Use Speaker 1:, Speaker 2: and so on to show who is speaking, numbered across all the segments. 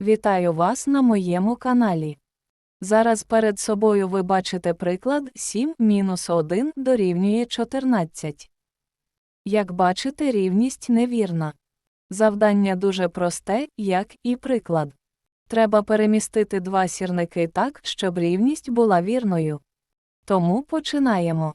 Speaker 1: Вітаю вас на моєму каналі. Зараз перед собою ви бачите приклад 7 мінус 1 дорівнює 14. Як бачите, рівність невірна. Завдання дуже просте, як і приклад. Треба перемістити два сірники так, щоб рівність була вірною. Тому починаємо.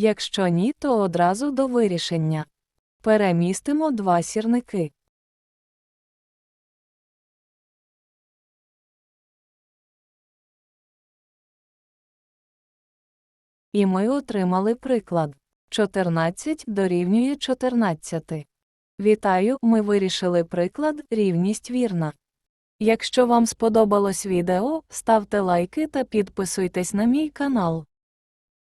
Speaker 1: Якщо ні, то одразу до вирішення. Перемістимо два сірники. І ми отримали приклад. 14 дорівнює 14. Вітаю, ми вирішили приклад рівність вірна. Якщо вам сподобалось відео, ставте лайки та підписуйтесь на мій канал.